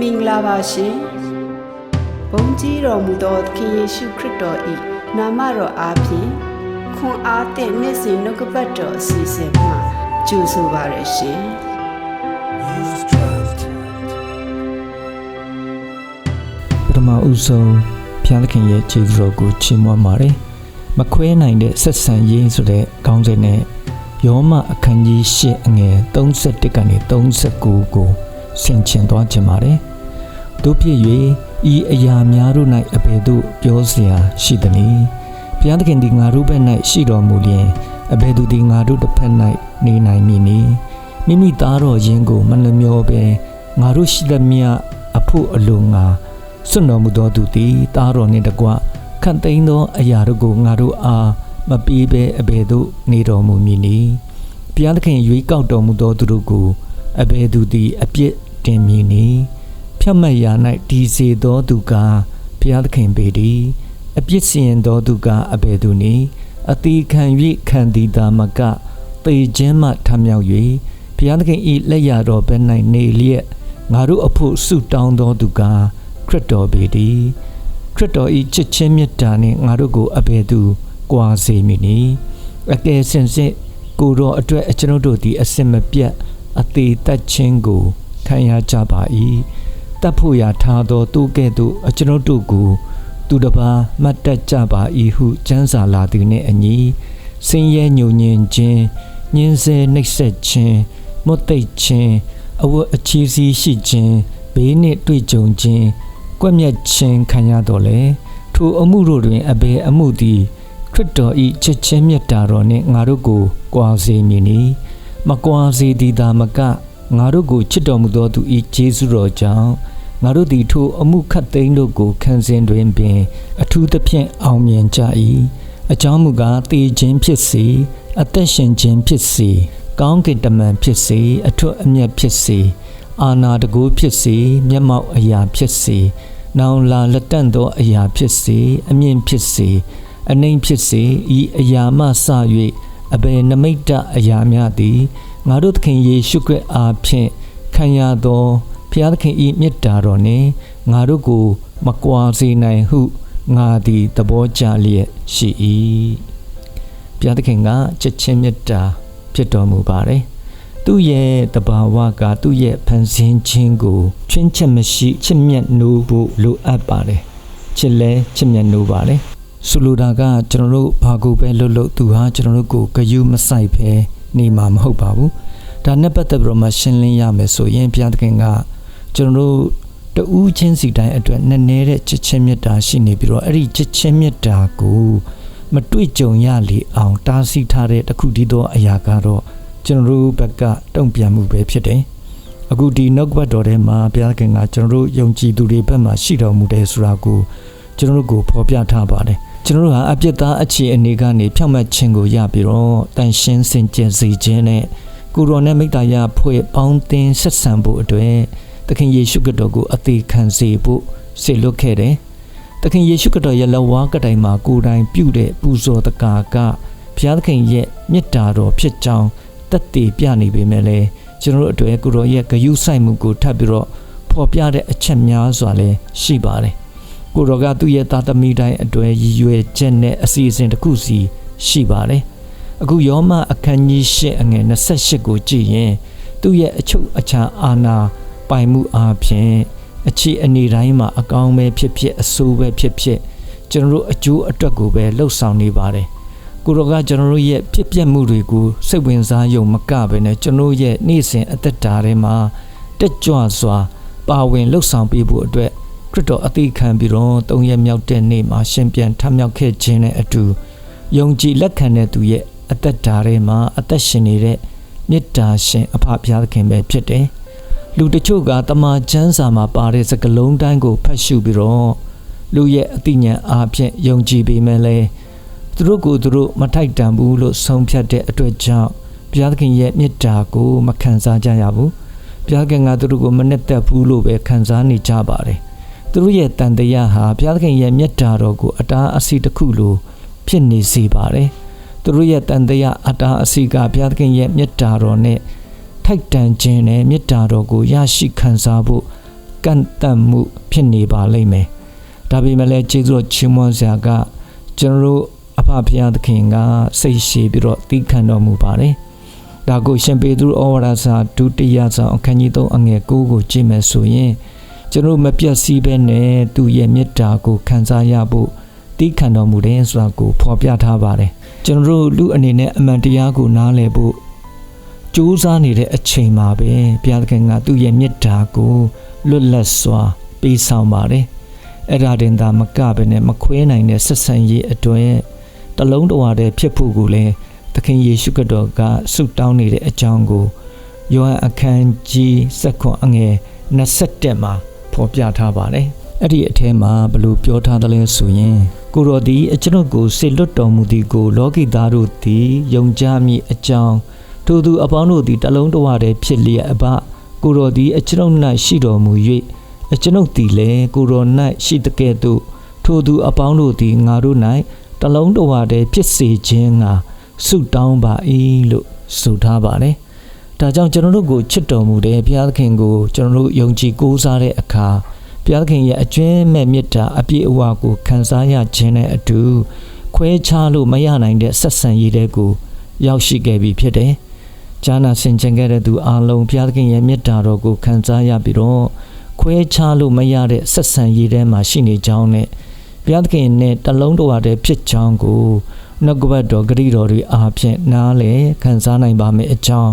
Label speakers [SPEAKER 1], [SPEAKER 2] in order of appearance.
[SPEAKER 1] မင်္ဂလာပါရှင်ဘုန်းကြီးတော်မူသောသခင်ယေရှုခရစ်တော်၏နာမတော်အားဖြင့်ခွန်အားသည့်နေ့စဉ်နှုတ်ကပတ်တော်အစီအစဉ်မှာကြိုဆိုပါရရှင်
[SPEAKER 2] ပထမဦးဆုံးဘုရားသခင်ရဲ့ခြေတော်ကိုချီးမွမ်းပါတယ်။မခွဲနိုင်တဲ့ဆက်ဆံရေးဆိုတဲ့ခေါင်းစဉ်နဲ့ယောမအခန်းကြီး၈အငယ်31ကနေ39ကို ဆင်ခြင်သွားခြင်းပါတယ်။တို့ဖြစ်၍ဤအရာများတို့၌အဘယ်သို့ပြောเสียရှိသနည်း။ဘုရားသခင်သည်ငါတို့ဘက်၌ရှိတော်မူလျင်အဘယ်သူသည်ငါတို့တစ်ဖက်၌နေနိုင်မည်နည်း။မိမိသားတော်ချင်းကိုမနှမျောပဲငါတို့ရှိသမျှအဖို့အလိုငါ စွန့်တော်မူသောသူသည်တားတော်နှင့်တကွခန့်သိမ်းသောအရာတို့ကိုငါတို့အားမပေးဘဲအဘယ်သို့နေတော်မူမည်နည်းဘုရားသခင်ရွေးကောက်တော်မူသောသူတို့ကိုအဘယ်သူသည်အပြစ် တင်မည်နည်းဖြတ်မှတ်ရာ၌တည်စေသောသူကဘုရားသခင်ပေသည်အပြစ်စီရင်သောသူကအဘယ်သူနည်းအတိခံ၍ခံသည်သာမကတေခြင်းမှထမြောက်၍ဘုရားသခင်၏လက်ရတော်ဘက်၌နေလျက်ငါတို့အဖို့ဆုတောင်းသောသူကခရစ်တော်ပေတည်ခရစ်တော်ဤချစ်ချင်းမေတ္တာနှင့်ငါတို့ကိုအဘယ်သူကွာစေမည်နည်းအကယ်စင်စစ်ကိုယ်တော်အတွက်အကျွန်ုပ်တို့သည်အစင်မပြတ်အသေးသက်ခြင်းကို ခံရကြပါ၏တတ်ဖို့ရာထားသောသူကဲ့သို့အကျွန်ုပ်တို့ကိုသူတစ်ပါးမှတ်တတ်ကြပါ၏ဟုကျမ်းစာလာသည်နှင့်အညီစင်ရဲညုံညင်ခြင်းညင်းဆဲနှိပ်စက်ခြင်းမွတ်သိပ်ခြင်းအဝတ်အချီးစီးရှိခြင်းဘေးနှင့်တွေ့ကြုံခြင်းကွက်မြက်ခြင်းခံရတော်လေထိုအမှုတို့တွင်အဘယ်အမှုသည်ခရစ်တော်၏ချစ်ချင်းမြတ်တာတော်နှင့်ငါတို့ကိုကြွာစေမည်နီမကွာစေသည်သာမက ငါတို့ကိုချစ်တော်မူသောသူ၏ကျေးဇူးတော်ကြောင့်ငါတို့သည်ထိုအမှုခတ်သိမ်းတို့ကိုခံစဉ်တွင်ပင် အထူးသဖြင့်အောင်မြင်ကြ၏အကြောင်းမူကားတည်ခြင်းဖြစ်စေအသက်ရှင်ခြင်းဖြစ်စေကောင်းကင်တမန်ဖြစ်စေအထွတ်အမြတ်ဖြစ်စေအာနာတကူဖြစ်စေမျက်မှောက်အရာဖြစ်စေနောင်လာလက်တန့်သောအရာဖြစ်စေအမြင့်ဖြစ်စေအနှိမ်ဖြစ်စေဤအရာမှစ၍အဘယ်နမိတ်တအရာများသည် ငါတို့သခင်ယေရှုခရစ်အားဖြင့်ခံရသောဖျားသခင်ဤမေတ္တာတော်နှင့်ငါတို့ကို မကွာစေနိုင်ဟုငါသည်သဘောကျလျက်ရှိ၏ဘုရားသခင်ကချက်ချင်းမေတ္တာဖြစ်တော်မူပါတယ်သူ့ရဲ့တဘာဝကသူ့ရဲ့ဖန်ဆင်းခြင်းကိုချွင်းချက်မရှိချစ်မြတ်နိုးဖို့လိုအပ်ပါတယ်ချစ်လဲချစ်မြတ်နိုးပါတယ်ဆိုလိုတာကကျွန်တော်တို့ဘာကိုပဲလှုပ်လှုပ်သူဟာကျွန်တော်တို့ကိုဂယုမဆိုင်ပဲ နေမှာမဟုတ်ပါဘူးဒါနဲ့ပတ်သက်ပြီးတော့မှရှင်းလင်းရမယ်ဆိုရင်ဘုရားသခင်ကကျွန်တော်တို့တူးချင်းစီတိုင်းအတွက်နည်းနည်းတဲ့ချစ်ချင်းမြတ်တာရှိနေပြီးတော့အဲ့ဒီချစ်ချင်းမြတ်တာကိုမတွေ့ကြုံရလေအောင်တားဆီးထားတဲ့တခုတည်းသောအရာကတော့ကျွန်တော်တို့ဘက်ကတုံ့ပြန်မှုပဲဖြစ်တယ်။အခုဒီနောက်ကပတ်တော်ထဲမှာဘုရားခင်ကကျွန်တော်တို့ယုံကြည်သူတွေဘက်မှာရှိတော်မူတယ်ဆိုတာကိုကျွန်တော်တို့ကိုဖော်ပြထားပါတယ်။ ကျွန်တော်တို့ဟာအပြစ်သားအခြေအနေကနေဖြောင့်မတ်ခြင်းကိုရပြီးတော့တန်ရှင်းစင်ကြယ်စေခြင်းနဲ့ကိုရောနဲ့မိတ္တရာဖွဲ့ပေါင်းသင်းဆက်ဆံဖို့အတွက်သခင်ယေရှုခရစ်တော်ကိုအသေးခံစေဖို့စေလွတ်ခဲ့တယ်။သခင်ယေရှုခရစ်တော်ရဲ့လက်ဝါးကတိုင်မှာကိုယ်တိုင်ပြုတဲ့ပူဇော်တကာကဘုရားသခင်ရဲ့မေတ္တာတော်ဖြစ်ကြောင်းတက်တည်ပြနေပေမဲ့လည်းကျွန်တော်တို့အတွက်ကိုရောရဲ့ဂယုဆိုင်မှုကိုထပ်ပြီးတော့ဖော်ပြတဲ့အချက်များစွာလည်းရှိပါတယ်။ ကိုရောကသူ့ရဲ့သားသမီးတိုင်းအတွက်ရည်ရွယ်ချက်နဲ့အစီအစဉ်တစ်ခုစီရှိပါတယ်။အခုယောမအခန်းကြီး၈အငယ်28ကိုကြည့်ရင်သူ့ရဲ့အချုပ်အခြာအာဏာပိုင်မှုအားဖြင့်အခြေအနေတိုင်းမှာအကောင်းပဲဖြစ်ဖြစ်အဆိုးပဲဖြစ်ဖြစ်ကျွန်တော်တို့အကျိုးအတွက်ကိုပဲလှုပ်ဆောင်နေပါတယ်။ကိုရောကကျွန်တော်တို့ရဲ့ဖြစ်ပျက်မှုတွေကိုစိတ်ဝင်စားယုံမကပဲနဲ့ကျွန်တော်ရဲ့နေ့စဉ်အသက်တာထဲမှာတက်ကြွစွာပါဝင်လှုပ်ဆောင်ပေးဖို့အတွက်ခ ရစ်တော်အသေးခံပြီးတော့သုံးရက်မြောက်တဲ့နေ့မှာရှင်ပြန်ထမြောက်ခဲ့ခြင်းနဲ့အတူယုံကြည်လက်ခံတဲ့သူရဲ့အသက်တာထဲမှာအသက်ရှင်နေတဲ့မေတ္တာရှင်အဖဖျားသခင်ပဲဖြစ်တယ်။လူတချို့ကတမန်ကျမ်းစာမှာပါတဲ့စကားလုံးတိုင်းကိုဖတ်ရှုပြီးတော့လူရဲ့အသိဉာဏ်အားဖြင့်ယုံကြည်ပေမဲ့လည်းသူတို့ကိုသူတို့မထိုက်တန်ဘူးလို့ဆုံးဖြတ်တဲ့အတွက်ကြောင့်ဘုရားသခင်ရဲ့မေတ္တာကိုမခံစားကြရဘူးဘုရားခင်ကသူတို့ကိုမနဲ့သက်ဘူးလို့ပဲခံစားနေကြပါတယ် သူတို့ရဲ့တန်တရားဟာဘုရားသခင်ရဲ့မေတ္တာတော်ကိုအတားအဆီးတစ်ခုလိုဖြစ်နေစေပါတယ်သူတို့ရဲ့တန်တရားအတားအဆီးကဘုရားသခင်ရဲ့မေတ္တာတော်နဲ့ထိုက်တန်ခြင်းနဲ့မေတ္တာတော်ကိုရရှိခံစားဖို့ကကန့်တတ်မှုဖြစ်နေပါလိမ့်မယ်ဒါပေမဲ့လည်းကျေးဇူးတော်ချီးမွမ်းစရာကကျွန်တော်တို့အဖဖရာသခင်ကစိတ်ရှည်ပြီးတော့တီးခံတော်မူပါတယ်ဒါကိုရှင်ပေသူဩဝါဒစာဒုတိယဆောင်အခန်းကြီး3အငယ်9ကိုကြည့်မယ်ဆိုရင် ကျွန်တော်တို့မပြတ်စည်းပဲနဲ့သူ့ရဲ့မေတ္တာကိုခံစားရဖို့တီးခံတော်မူတယ်ဆိုတာကိုဖော်ပြထားပါတယ်ကျွန်တော်တို့လူအနေနဲ့အမှန်တရားကိုနားလည်ဖို့ကြိုးစားနေတဲ့အချိန်မှာပဲဘုရားသခင်ကသူ့ရဲ့မေတ္တာကိုလွတ်လပ်စွာပေးဆောင်ပါတယ်အဲ့ဒါတင်သာမကပဲနဲ့မခွဲနိုင်တဲ့ဆက်ဆံရေးအတွင်းတလုံးတဝတည်းဖြစ်ဖို့ကိုလည်းသခင်ယေရှုခရစ်တော်ကဆုတောင်းနေတဲ့အကြောင်းကိုယောဟန်အခန်းကြီး7အငယ်27မှာ ဖော်ပြထားပါတယ်အဲ့ဒီအထဲမှာဘယ်လိုပြောထားသလဲဆိုရင်ကိုတော်သည်အကျွန်ုပ်ကိုစေလွတ်တော်မူသည်ကိုလောကီသားတို့သည်ယုံကြမည်အကြောင်းထိုသူအပေါင်းတို့သည်တလုံးတဝတည်းဖြစ်လျက်အဘကိုတော်သည်အကျွန်ုပ်၌ရှိတော်မူ၍အကျွန်ုပ်သည်လည်းကိုတော်၌ရှိတကဲ့သို့ထိုသူအပေါင်းတို့သည်ငါတို့၌တလုံးတဝတည်းဖြစ်စေခြင်းငါဆုတောင်းပါ၏လို့ဆိုထားပါတယ်။ ဒါကြောင့်ကျွန်တော်တို့ကိုချစ်တော်မူတဲ့ဘုရားသခင်ကိုကျွန်တော်တို့ယုံကြည်ကိုးစားတဲ့အခါဘုရားသခင်ရဲ့အကျွမ်းမဲ့မေတ္တာအပြည့်အဝကိုခံစားရခြင်းနဲ့အတူခွဲခြားလို့မရနိုင်တဲ့ဆက်ဆံရေးတွေကိုရောက်ရှိခဲ့ပြီဖြစ်တယ်။ဂျာနာဆင်ခြင်ခဲ့တဲ့သူအလုံးဘုရားသခင်ရဲ့မေတ္တာတော်ကိုခံစားရပြီးတော့ခွဲခြားလို့မရတဲ့ဆက်ဆံရေးထဲမှာရှိနေကြောင်းနဲ့ဘုရားသခင်နဲ့တလုံးတဝတည်းဖြစ်ကြောင်းကိုနှုတ်ကပတ်တော်ဂရိတော်တွေအားဖြင့်နားလေခံစားနိုင်ပါမယ်အကြောင်း